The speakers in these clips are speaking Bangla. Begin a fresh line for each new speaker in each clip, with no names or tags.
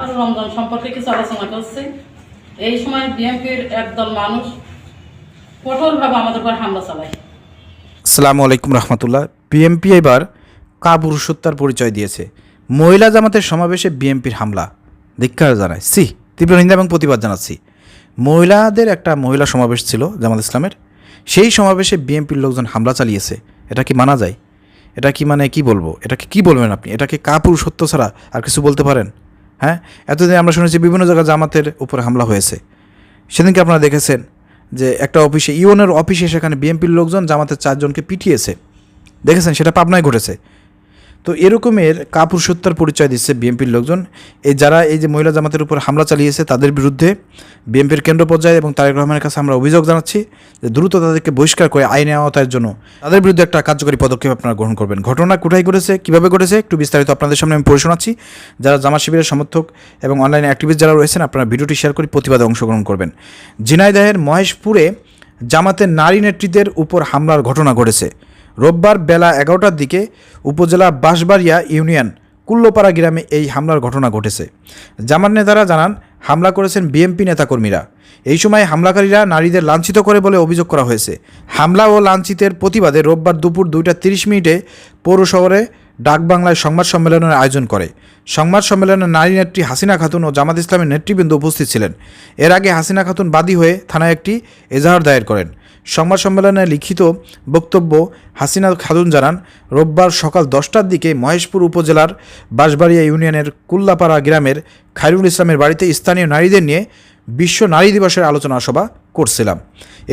আর রমজান সম্পর্কে কিছু আলোচনা করছি। এই সময় বিএনপির একদল মানুষ কঠোরভাবে আমাদের উপর হামলা চালায়।
আসসালামু আলাইকুম রহমতুল্লাহ। বিএমপি এবার কাপুরুষত্বার পরিচয় দিয়েছে। মহিলা জামাতের সমাবেশে বিএমপির হামলা। ধিক্কার জানায়। সি তীব্র নিন্দা এবং প্রতিবাদ জানাচ্ছি। মহিলাদের একটা মহিলা সমাবেশ ছিল জামাত ইসলামের। সেই সমাবেশে বিএমপির লোকজন হামলা চালিয়েছে। এটা কি মানা যায়? এটা কি মানে কি বলব? এটাকে কি বলবেন আপনি? এটাকে কাপুরুষত্ব ছাড়া আর কিছু বলতে পারেন? হ্যাঁ? এতদিন আমরা শুনেছি বিভিন্ন জায়গায় জামাতের উপরে হামলা হয়েছে। সেদিনকে আপনারা দেখেছেন যে একটা অফিসে ইউএনের অফিসে সেখানে বিএনপির লোকজন জামাতের চারজনকে পিটিয়েছে। দেখেছেন? সেটা পাবনায় ঘটেছে। তো এরকমের কাপুরুষত্বার পরিচয় দিচ্ছে বিএনপির লোকজন। এই যারা এই যে মহিলা জামাতের উপর হামলা চালিয়েছে, তাদের বিরুদ্ধে বিএনপির কেন্দ্র পর্যায়ে এবং তারেক রহমানের কাছে আমরা অভিযোগ জানাচ্ছি যে দ্রুত তাদেরকে বহিষ্কার করে আইনে আওতার জন্য তাদের বিরুদ্ধে একটা কার্যকরী পদক্ষেপ আপনারা গ্রহণ করবেন। ঘটনা কোথায় ঘটেছে, কীভাবে ঘটেছে, একটু বিস্তারিত আপনাদের সামনে আমি পড়ে শোনাচ্ছি। যারা জামা শিবিরের সমর্থক এবং অনলাইন অ্যাক্টিভিস্ট যারা রয়েছেন, আপনারা ভিডিওটি শেয়ার করে প্রতিবাদে অংশগ্রহণ করবেন। ঝিনাইদহের মহেশপুরে জামাতের নারী নেত্রীদের উপর হামলার ঘটনা ঘটেছে। রোববার বেলা এগারোটার দিকে উপজেলা বাঁশবাড়িয়া ইউনিয়ন কুল্লোপাড়া গ্রামে এই হামলার ঘটনা ঘটেছে। জামাত নেতারা জানান, হামলা করেছেন বিএমপি নেতাকর্মীরা। এই সময় হামলাকারীরা নারীদের লাঞ্ছিত করে বলে অভিযোগ করা হয়েছে। হামলা ও লাঞ্ছিতের প্রতিবাদে রোববার দুপুর দুইটা তিরিশ মিনিটে পৌর শহরে ডাকবাংলায় সংবাদ সম্মেলনের আয়োজন করে। সংবাদ সম্মেলনে নারী নেত্রী হাসিনা খাতুন ও জামাত ইসলামের নেতৃবৃন্দ উপস্থিত ছিলেন। এর আগে হাসিনা খাতুন বাদী হয়ে থানায় একটি এজাহার দায়ের করেন। সংবাদ সম্মেলনে লিখিত বক্তব্য হাসিনা খাতুন জানান, রোববার সকাল দশটার দিকে মহেশপুর উপজেলার বাঁশবাড়িয়া ইউনিয়নের কুল্লাপাড়া গ্রামের খাইরুল ইসলামের বাড়িতে স্থানীয় নারীদের নিয়ে বিশ্ব নারী দিবসের আলোচনা সভা করছিলাম।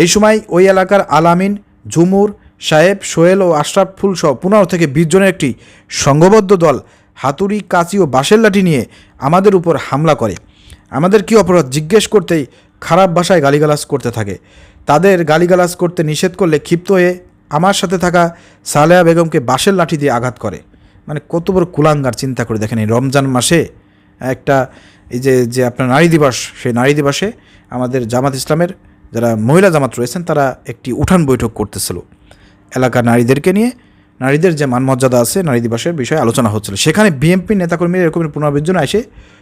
এই সময় ওই এলাকার আলামিন, ঝুমুর, সাহেব, সোহেল ও আশরাফুল সহ পনেরো থেকে বিশ জনের একটি সংঘবদ্ধ দল হাতুড়ি, কাঁচি ও বাঁশের লাঠি নিয়ে আমাদের উপর হামলা করে। আমাদের কি অপরাধ? জিজ্ঞেস করতেই খারাপ ভাষায় গালিগালাজ করতে থাকে। তাদের গালিগালাজ করতে নিষেধ করলে ক্ষিপ্ত হয়ে আমার সাথে থাকা সালেহা বেগমকে বাঁশের লাঠি দিয়ে আঘাত করে। মানে কত বড় কুলাঙ্গার চিন্তা করে দেখেন এই রমজান মাসে একটা এই যে যে আপনার নারী দিবস, সেই নারী দিবসে আমাদের জামাত ইসলামের যারা মহিলা জামাত রয়েছেন তারা একটি উঠান বৈঠক করতেছিল। এলাকার নারীদেরকে নিয়ে, নারীদের যে মানমর্যাদা আছে নারী দিবসের বিষয়ে আলোচনা হচ্ছিল। সেখানে বিএনপি নেতাকর্মীরা এরকমের পুনরাবৃত্তন এসে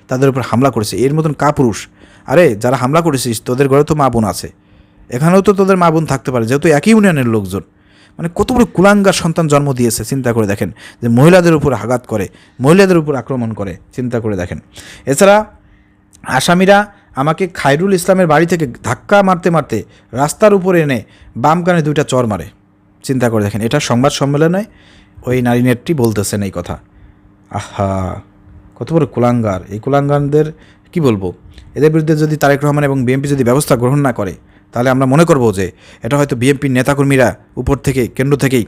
তাদের উপর হামলা করেছে। এর মতন কাপুরুষ আরে, যারা হামলা করেছিস, তোদের ঘরে তো মা বোন আছে। এখানেও তো তোদের মা বোন থাকতে পারে, যেহেতু একই ইউনিয়নের লোকজন। মানে কত বড় কুলাঙ্গার সন্তান জন্ম দিয়েছে, চিন্তা করে দেখেন। যে মহিলাদের উপর আঘাত করে, মহিলাদের উপর আক্রমণ করে, চিন্তা করে দেখেন। এছাড়া, আসামিরা আমাকে খায়রুল ইসলামের বাড়ি থেকে ধাক্কা মারতে মারতে রাস্তার উপরে এনে বাম কানে দুইটা চর মারে। চিন্তা করে দেখেন, এটা সংবাদ সম্মেলনে ওই নারী নেত্রী বলতেছেন এই কথা। আহা! কত বড় কুলাঙ্গার। এই কুলাঙ্গারদের কি বলব? এদের বিরুদ্ধে যদি তারেক রহমান এবং বিএনপি যদি ব্যবস্থা গ্রহণ না করে, তাহলে আমরা মনে করব যে এটা হয়তো বিএনপির নেতাকর্মীরা উপর থেকে, কেন্দ্র থেকেই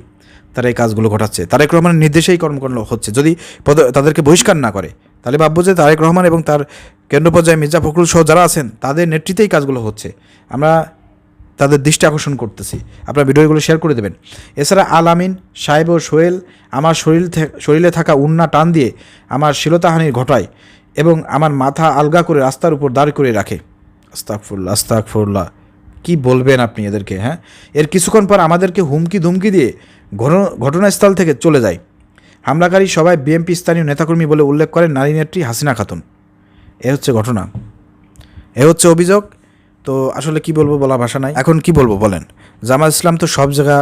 তারা এই কাজগুলো ঘটাচ্ছে। তারেক রহমানের নির্দেশেই কর্মকাণ্ড হচ্ছে। যদি তাদেরকে বহিষ্কার না করে, তাহলে ভাববো যে তারেক রহমান এবং তার কেন্দ্র পর্যায়ে মির্জা ফখরুল সহ যারা আছেন, তাদের নেতৃত্বেই কাজগুলো হচ্ছে। আমরা তাদের দৃষ্টি আকর্ষণ করতেছি। আপনারা ভিডিওগুলো শেয়ার করে দেবেন। এছাড়া আল আমিন, সাহেব ও সোহেল আমার শরীর শরীরে থাকা উন্না টান দিয়ে আমার শিলতাহানির ঘটায় এবং আমার মাথা আলগা করে রাস্তার উপর দাঁড় করে রাখে। আস্তাকফুল্লা আস্তাকফুল্লাহ কি বলবেন আপনি এদেরকে হ্যাঁ? এর কিছুক্ষণ পর আমাদেরকে হুমকি ধুমকি দিয়ে ঘটনাস্থল থেকে চলে যায়। হামলাকারী সবাই বিএমপি স্থানীয় নেতাকর্মী বলে উল্লেখ করেন নারী নেত্রী হাসিনা খাতুন। এ হচ্ছে ঘটনা। এ হচ্ছে অভিযোগ। তো আসলে কি বলব বলা ভাষা নাই। এখন কি বলব বলেন? জামাত ইসলাম তো সব জায়গা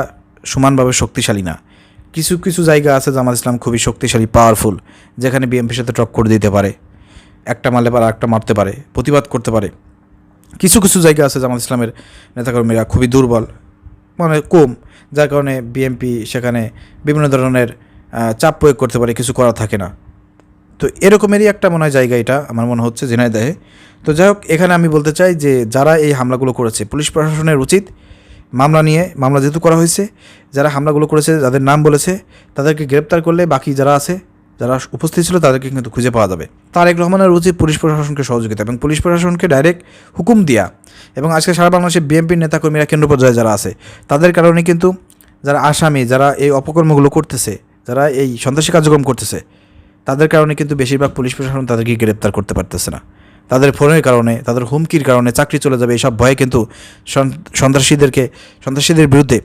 সমানভাবে শক্তিশালী না। কিছু কিছু জায়গা আছে জামাত ইসলাম খুবই শক্তিশালী পাওয়ারফুল যেখানে বিএমপির সাথে টক্কর দিতে পারে। একটা মারলে পারে একটা মারতে পারে, প্রতিবাদ করতে পারে। কিছু কিছু জায়গা আছে জামাত ইসলামের নেতাকর্মীরা খুবই দুর্বল মানে কম, যার কারণে বিএনপি সেখানে বিভিন্ন ধরনের চাপ প্রয়োগ করতে পারে, কিছু করা থাকে না। তো এরকমেরই একটা মনে হয় জায়গা এটা, আমার মনে হচ্ছে, ঝিনাইদহে। তো যাই হোক, এখানে আমি বলতে চাই যে যারা এই হামলাগুলো করেছে, পুলিশ প্রশাসনের উচিত মামলা নিয়ে, মামলা যেহেতু করা হয়েছে, যারা হামলাগুলো করেছে, যাদের নাম বলেছে, তাদেরকে গ্রেপ্তার করলে বাকি যারা আছে, যারা উপস্থিত ছিল, তাদেরকে কিন্তু খুঁজে পাওয়া যাবে। তারেক রহমানের উচিত পুলিশ প্রশাসনকে সহযোগিতা এবং পুলিশ প্রশাসনকে ডাইরেক্ট হুকুম দেওয়া এবং আজকে সারা বাংলাদেশে বিএনপির নেতাকর্মীরা কেন্দ্র পর্যায়ে যারা আছে, তাদের কারণে কিন্তু যারা আসামি, যারা এই অপকর্মগুলো করতেছে, যারা এই সন্ত্রাসী কার্যক্রম করতেছে তাদের কারণে কিন্তু বেশিরভাগ পুলিশ প্রশাসন তাদেরকে গ্রেপ্তার করতে পারতেছে না। তাদের ফোনের কারণে, তাদের হুমকির কারণে চাকরি চলে যাবে, এসব ভয়ে কিন্তু সন- সন্ত্রাসীদেরকে, সন্ত্রাসীদের বিরুদ্ধে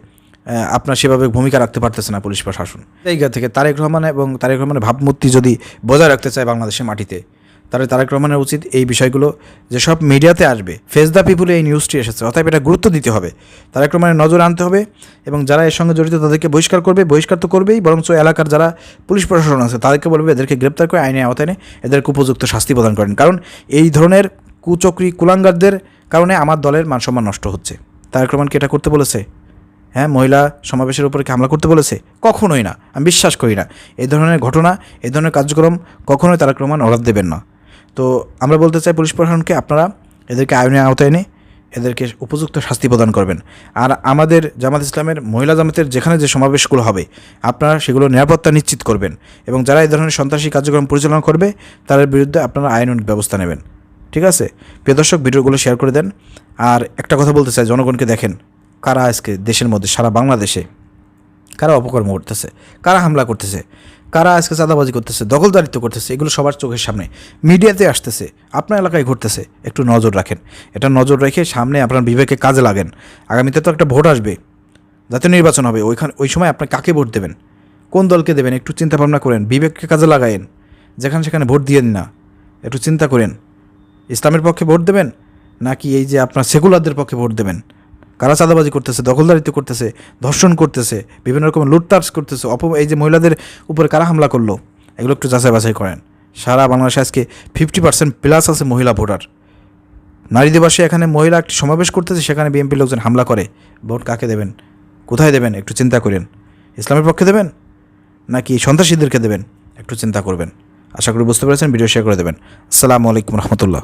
আপনার সেভাবে ভূমিকা রাখতে পারতেছে না পুলিশ প্রশাসন। জায়গা থেকে তারেক রহমান এবং তারেক রহমানের ভাবমূর্তি যদি বজায় রাখতে চায় বাংলাদেশের মাটিতে তাহলে তারেক রহমানের উচিত এই বিষয়গুলো যে সব মিডিয়াতে আসবে। ফেস দ্য পিপুলে এই নিউজটি এসেছে। অতএব এটা গুরুত্ব দিতে হবে। তারেক রহমানের নজর আনতে হবে এবং যারা এর সঙ্গে জড়িত তাদেরকে বহিষ্কার করবে। বহিষ্কার তো করবেই, বরঞ্চ এলাকার যারা পুলিশ প্রশাসন আছে তাদেরকে বলবে, এদেরকে গ্রেপ্তার করে আইনে আওতায় এদেরকে উপযুক্ত শাস্তি প্রদান করেন। কারণ এই ধরনের কুচক্রি কুলাঙ্গারদের কারণে আমার দলের মানসম্মান নষ্ট হচ্ছে। তারেক রহমানকে এটা করতে বলেছে? হ্যাঁ মহিলা সমাবেশের উপরে কি হামলা করতে বলেছে? কখনোই না। আমি বিশ্বাস করি না। এই ধরনের ঘটনা, এই ধরনের কার্যক্রম কখনোই তারেক রহমান অর্ডার দেবেন না। তো আমরা বলতে চাই পুলিশ প্রশাসনকে আপনারা এদেরকে আইনের আওতায় এনে এদেরকে উপযুক্ত শাস্তি প্রদান করবেন। আর আমাদের জামাত ইসলামের মহিলা জামাতের যেখানে যে সমাবেশগুলো হবে, আপনারা সেগুলো নিরাপত্তা নিশ্চিত করবেন এবং যারা এই ধরনের সন্ত্রাসী কার্যক্রম পরিচালনা করবে, তাদের বিরুদ্ধে আপনারা আইনানুগ ব্যবস্থা নেবেন। ঠিক আছে? প্রিয় দর্শক, ভিডিওগুলো শেয়ার করে দেন। আর একটা কথা বলতে চাই, জনগণকে দেখেন, কারা আজকে দেশের মধ্যে, সারা বাংলাদেশে কারা অপকর্ম করতেছে? কারা হামলা করতেছে? কারা আজকে চাঁদাবাজি করতেছে? দখলদারিত্ব করতেছে? এগুলো সবার চোখের সামনে। মিডিয়াতে আসতেছে। আপনার এলাকায় ঘটতেছে একটু নজর রাখেন। এটা নজর রেখে সামনে আপনার বিবেকে কাজে লাগেন। আগামীতে তো একটা ভোট আসবে। জাতীয় নির্বাচন হবে। ওইখানে ওই সময় আপনি কাকে ভোট দেবেন? কোন দলকে দেবেন? একটু চিন্তা ভাবনা করেন। বিবেককে কাজে লাগায়েন। যেখানে সেখানে ভোট দিয়েন না। একটু চিন্তা করেন। ইসলামের পক্ষে ভোট দেবেন? নাকি এই যে আপনার সেকুলারদের পক্ষে ভোট দেবেন? কারা চাঁদাবাজি করতেছে, দখলদারিত্ব করতেছে, ধর্ষণ করতেছে, বিভিন্ন রকমের লুটতার্স করতেছে অপ এই যে মহিলাদের উপরে কারা হামলা করল, এগুলো একটু যাচাই বাছাই করেন। সারা বাংলাদেশে আজকে ফিফটি পার্সেন্ট প্লাস আছে মহিলা ভোটার। নারী দিবসে এখানে মহিলা একটি সমাবেশ করতেছে, সেখানে বিএনপি লোকজন হামলা করে। ভোট কাকে দেবেন? কোথায় দেবেন? একটু চিন্তা করেন। ইসলামের পক্ষে দেবেন? নাকি সন্ত্রাসীদেরকে দেবেন? একটু চিন্তা করবেন। আশা করি বুঝতে পেরেছেন, ভিডিও শেয়ার করে দেবেন। আসসালামু আলাইকুম রহমতুল্লাহ।